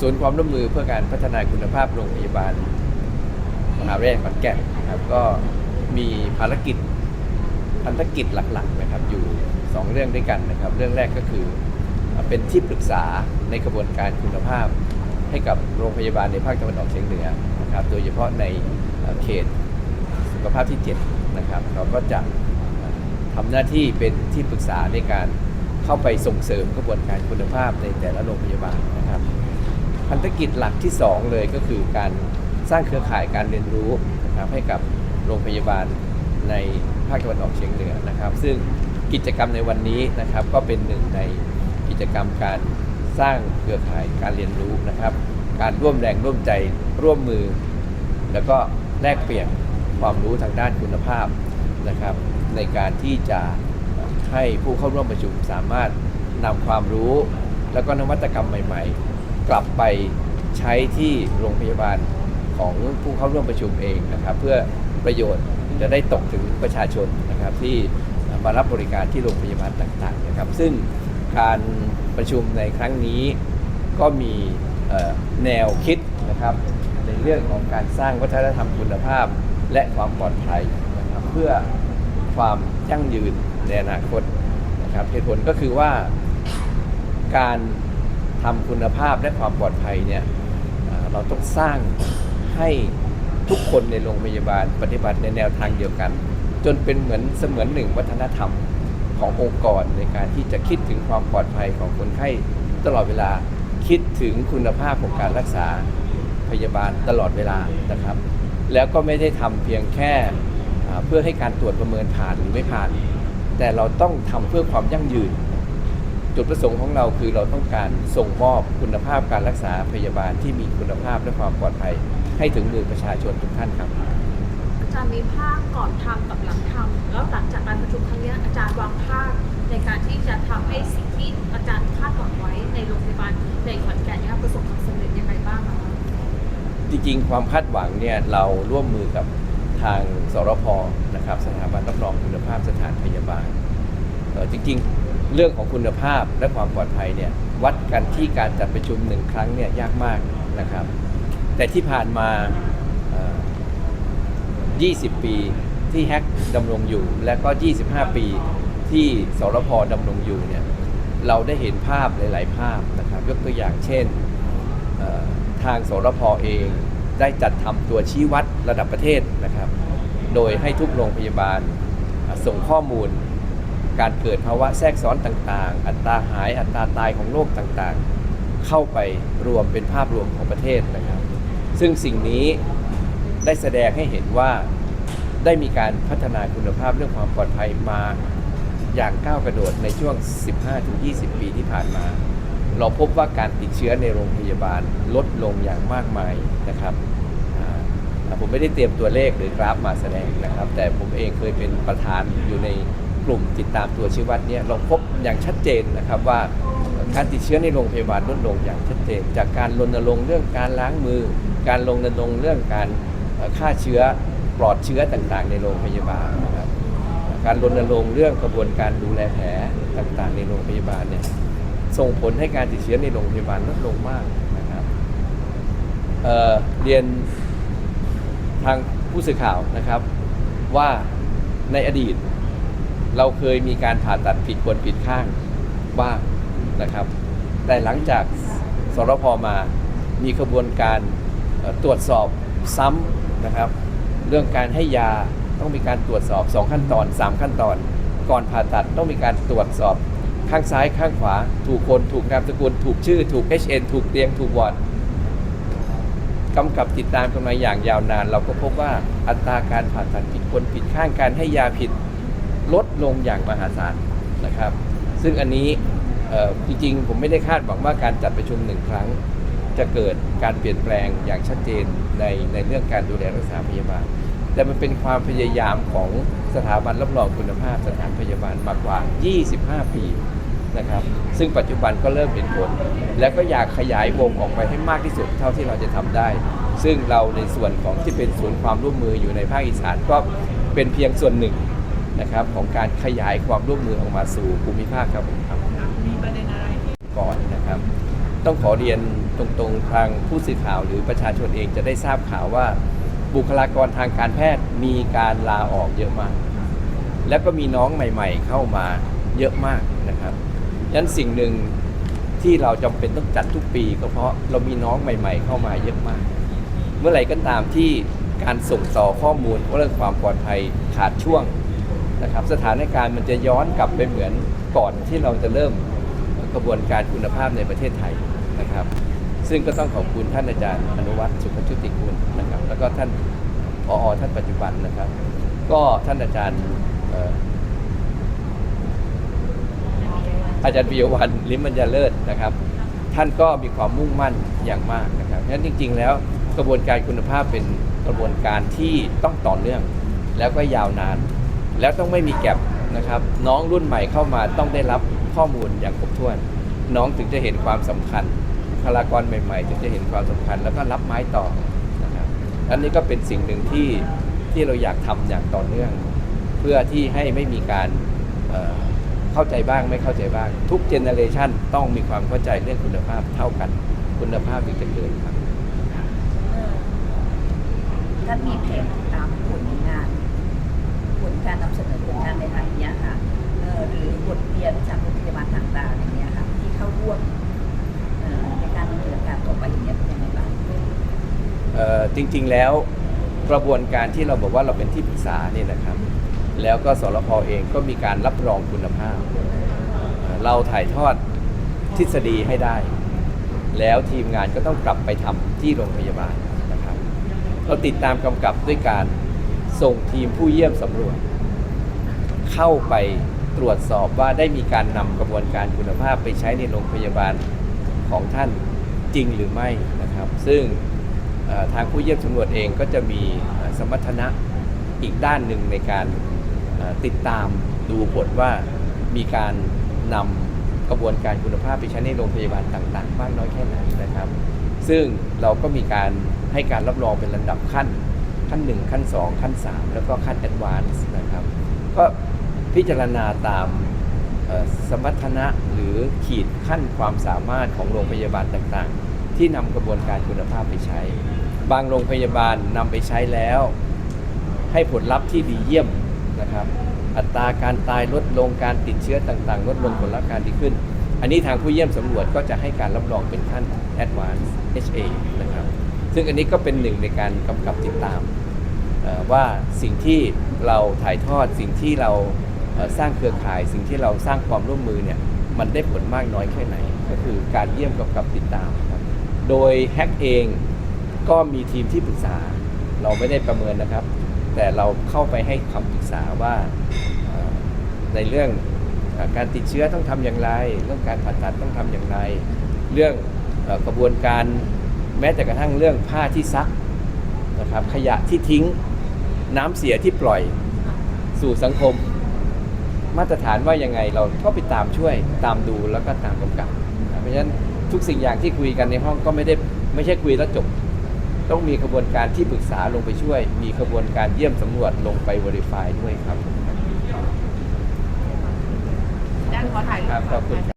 ศูนย์ความร่วมมือเพื่อการพัฒนาคุณภาพโรงพยาบาล มหาวิทยาลัยขอนแก่นนะครับก็มีภารกิจพันธกิจหลักๆนะครับอยู่ 2 เรื่องด้วยกันนะครับ เรื่องแรกก็คือเป็นที่ปรึกษาในกระบวนการคุณภาพ ให้กับโรงพยาบาลในภาคตะวันออกเฉียงเหนือนะครับ โดยเฉพาะในเขตสุขภาพที่7นะครับ เราก็จะทำหน้าที่เป็นที่ปรึกษาในการเข้าไปส่งเสริมกระบวนการคุณภาพในแต่ละโรงพยาบาลนะครับ พันธกิจหลักที่ 2 เลยก็คือการสร้างเครือข่ายการเรียนรู้นะครับให้กับโรงพยาบาลในภาคตะวันออกเฉียงเหนือนะครับ ซึ่งกิจกรรมในวันนี้นะครับก็เป็นหนึ่งในกิจกรรมการสร้างเครือข่ายการเรียนรู้นะครับ การร่วมแรงร่วมใจร่วมมือ แล้วก็แลกเปลี่ยนความรู้ทางด้านคุณภาพนะครับ ในการที่จะให้ผู้เข้าร่วมประชุมสามารถนำความรู้ แล้วก็นวัตกรรมใหม่ ๆ กลับไปใช้ที่โรงพยาบาลของผู้เข้าร่วมประชุมเองนะครับ เพื่อประโยชน์จะได้ตกถึงประชาชนนะครับที่มารับบริการที่โรงพยาบาลต่างๆนะครับ ซึ่งการประชุมในครั้งนี้ก็มีแนวคิดนะครับในเรื่องของการสร้างวัฒนธรรมคุณภาพ และความปลอดภัยนะครับเพื่อความยั่งยืนในอนาคตนะครับเหตุผลก็คือว่าการ ทำคุณภาพและความปลอดภัยเนี่ยเราต้องสร้างให้ทุกคนในโรงพยาบาลปฏิบัติในแนวทางเดียวกัน จนเป็นเหมือนเสมือนหนึ่งวัฒนธรรมขององค์กรในการที่จะคิดถึงความปลอดภัยของคนไข้ตลอดเวลาคิดถึงคุณภาพของการรักษาพยาบาลตลอดเวลานะครับ แล้วก็ไม่ได้ทำเพียงแค่เพื่อให้การตรวจประเมินผ่านหรือไม่ผ่าน แต่เราต้องทำเพื่อความยั่งยืน จุดประสงค์ของเราคือเราต้องการส่งมอบคุณภาพการรักษาพยาบาลที่มีคุณภาพและความปลอดภัย ให้ถึงมือประชาชนทุกท่านครับอาจารย์มีภาพก่อนทำกับหลังทำแล้วหลังจากการประชุมครั้งเนี้ยอาจารย์วางภาพในการที่จะทำให้สิ่งที่อาจารย์คาดหวังไว้ในโรงพยาบาลในขอนแก่นเนี่ยประสบความสำเร็จยังไงบ้างอะคะจริงๆความคาดหวังเนี่ยเราร่วมมือกับทางสรพนะครับสถาบันรับรองคุณภาพสถานพยาบาลเอ่อจริงๆ เรื่องของคุณภาพและความปลอดภัยเนี่ยวัดกันที่การจัดประชุมหนึ่งครั้งเนี่ยยากมากนะครับ แต่ที่ผ่านมา 20 ปีที่แฮกดำรงอยู่ และก็ 25 ปีที่สรพดำรงอยู่เนี่ยเราได้เห็นภาพหลาย ๆ ภาพนะครับ ยกตัวอย่างเช่นทางสรพเองได้จัดทำตัวชี้วัดระดับประเทศนะครับ โดยให้ทุกโรงพยาบาลส่งข้อมูล การเกิดภาวะแทรกซ้อนต่างๆ อัตราหายอัตราตายของโรคต่างๆ เข้าไปรวมเป็นภาพรวมของประเทศนะครับ ซึ่งสิ่งนี้ได้แสดงให้เห็นว่าได้มีการพัฒนาคุณภาพเรื่องความปลอดภัยมาอย่างก้าวกระโดดในช่วง 15-20 ปีที่ผ่านมา เราพบว่าการติดเชื้อในโรงพยาบาลลดลงอย่างมากมายนะครับผมไม่ได้เตรียมตัวเลขหรือกราฟมาแสดงนะครับ แต่ผมเองเคยเป็นประธานอยู่ใน กลุ่มติดตามตัวชี้วัดเนี่ยเราพบอย่างชัดเจนนะครับว่าการติดเชื้อในโรงพยาบาลลดลงอย่างชัดเจน จากการรณรงค์เรื่องการล้างมือ การรณรงค์เรื่องการฆ่าเชื้อปลอดเชื้อต่างๆ ในโรงพยาบาลนะครับการรณรงค์เรื่องกระบวนการดูแลแผลต่างๆ ในโรงพยาบาลเนี่ยส่งผลให้การติดเชื้อในโรงพยาบาลลดลงมากนะครับเเรียนทางผู้สื่อข่าวนะครับว่าในอดีต เราเคยมีการผ่าตัดผิดคนผิดข้างบ้างนะครับ แต่หลังจากสรพมามีกระบวนการตรวจสอบซ้ำนะครับ เรื่องการให้ยาต้องมีการตรวจสอบ 2 ขั้นตอน 3 ขั้นตอน ก่อนผ่าตัดต้องมีการตรวจสอบข้างซ้ายข้างขวา ถูกคนถูกนามสกุลถูกชื่อ ถูก HN ถูกเตียงถูกวอร์ดกำกับติดตามกันมาอย่างยาวนาน เราก็พบว่าอัตราการผ่าตัดผิดคนผิดข้างการให้ยาผิด ลดลงอย่างมหาศาลนะครับ ซึ่งอันนี้จริงๆ ผมไม่ได้คาดหวังว่าการจัดประชุมหนึ่งครั้ง จะเกิดการเปลี่ยนแปลงอย่างชัดเจนในในเรื่องการดูแลรักษาพยาบาล แต่มันเป็นความพยายามของสถาบันรับรองคุณภาพสถานพยาบาลมากกว่า 25 ปีนะครับ ซึ่งปัจจุบันก็เริ่มเห็นผล และก็อยากขยายวงออกไปให้มากที่สุดเท่าที่เราจะทำได้ ซึ่งเราในส่วนของที่เป็นศูนย์ความร่วมมืออยู่ในภาคอีสานก็เป็นเพียงส่วนหนึ่ง นะครับของการขยายความร่วมมือออกมาสู่ภูมิภาคครับผมครับมีประเด็นอะไรที่ก่อนนะครับ ต้องขอเรียนตรงๆทางผู้สื่อข่าวหรือประชาชนเองจะได้ทราบข่าวว่า บุคลากรทางการแพทย์มีการลาออกเยอะมาก แล้วก็มีน้องใหม่ ๆ เข้ามาเยอะมากนะครับฉะนั้นสิ่งหนึ่งที่เราจำเป็นต้องจัดทุกปีก็เพราะเรามีน้องใหม่ ๆ เข้ามาเยอะมาก เมื่อไหร่ก็ตามที่การส่งต่อข้อมูลเรื่องความปลอดภัยขาดช่วง นะครับสถานการณ์มันจะย้อนกลับไปเหมือนก่อนที่เราจะเริ่มกระบวนการคุณภาพในประเทศไทยนะครับ ซึ่งก็ต้องขอบคุณท่านอาจารย์อนุวัฒน์สุขชุติกุลนะครับ แล้วก็ท่านผอท่านปัจจุบันนะครับ ก็ท่านอาจารย์อาจารย์ปิยวันลิมมัญญาเลิศนะครับ ท่านก็มีความมุ่งมั่นอย่างมากนะครับฉะนั้นจริง ๆ แล้วกระบวนการคุณภาพเป็นกระบวนการที่ต้องต่อเนื่อง แล้วก็ยาวนาน แล้วต้องไม่มีแก็บนะครับน้องรุ่นใหม่เข้ามาต้องได้รับข้อมูลอย่างครบถ้วน น้องถึงจะเห็นความสำคัญบุคลากรใหม่ ๆ ถึงจะเห็นความสำคัญ แล้วก็รับไม้ต่อนะครับอันนี้ก็เป็นสิ่งหนึ่งที่ที่เราอยากทำอย่างต่อเนื่อง เพื่อที่ให้ไม่มีการเเข้าใจบ้างไม่เข้าใจบ้าง ทุกเจเนเรชันต้องมีความเข้าใจเรื่องคุณภาพเท่ากัน คุณภาพถึงจะเกิดครับท่านมีเพจติดตามผลงาน ผ ลการนำเสนอผลงานในทางเนี้ยค่ะหรือบทเรียนจากโรงพยาบาลต่างๆอย่างเงี้ยค่ะที่เข้าร่วมในการดำเนินการต่อไปอย่างเงี้ยเป็นยังไงบ้างเออจริงๆแล้วกระบวนการที่เราบอกว่าเราเป็นที่ปรึกษาเนี่ยนะครับ แล้วก็สรพเองก็มีการรับรองคุณภาพเอ่อเราถ่ายทอดทฤษฎีให้ได้ แล้วทีมงานก็ต้องกลับไปทำที่โรงพยาบาลนะครับ เราติดตามกำกับด้วยการ ส่งทีมผู้เยี่ยมสำรวจ เข้าไปตรวจสอบว่าได้มีการนำกระบวนการคุณภาพไปใช้ในโรงพยาบาลของท่านจริงหรือไม่นะครับ ซึ่งทางผู้เยี่ยมสำรวจเองก็จะมีสมรรถนะอีกด้านหนึ่งในการติดตามดูผลว่ามีการนำกระบวนการคุณภาพไปใช้ในโรงพยาบาลต่าง ๆ มากน้อยแค่ไหนนะครับ ซึ่งเราก็มีการให้การรับรองเป็นลำดับขั้น ขั้น 1 ขั้น 2 ขั้น 3 แล้วก็ขั้นแอดวานซ์นะครับ ก็พิจารณาตามสมรรถนะหรือขีดขั้นความสามารถของโรงพยาบาลต่างๆ ที่นำกระบวนการคุณภาพไปใช้ บางโรงพยาบาลนำไปใช้แล้ว ให้ผลลัพธ์ที่ดีเยี่ยมนะครับ อัตราการตายลดลงการติดเชื้อต่างๆ ลดลงผลลัพธ์การดีขึ้น อันนี้ทางผู้เยี่ยมสำรวจก็จะให้การรับรองเป็นขั้น Advanced HA นะครับ ซึ่งอันนี้ก็เป็นหนึ่งในการกำกับติดตามว่าสิ่งที่เราถ่ายทอดสิ่งที่เราสร้างเครือข่าย สิ่งที่เราสร้างความร่วมมือเนี่ยมันได้ผลมากน้อยแค่ไหน ก็คือการเยี่ยมกับกับติดตามครับโดยแฮกเองก็มีทีมที่ปรึกษา เราไม่ได้ประเมินนะครับ แต่เราเข้าไปให้คำปรึกษาว่าในเรื่องการติดเชื้อต้องทำอย่างไร เรื่องการผ่าตัดต้องทำอย่างไร เรื่องกระบวนการ แม้แต่กระทั่งเรื่องผ้าที่ซักนะครับขยะที่ทิ้งน้ำเสียที่ปล่อยสู่สังคม มาตรฐานว่ายังไงเราก็ไปตามช่วยตามดูแล้วก็ตามกำกับนะเพราะฉะนั้นทุกสิ่งอย่างที่คุยกันในห้องก็ไม่ได้ไม่ใช่คุยแล้วจบ ต้องมีกระบวนการที่ปรึกษาลงไปช่วย มีกระบวนการเยี่ยมสำรวจลงไป verify ด้วยครับด้านขอถ่ายรูปครับขอบคุณครับ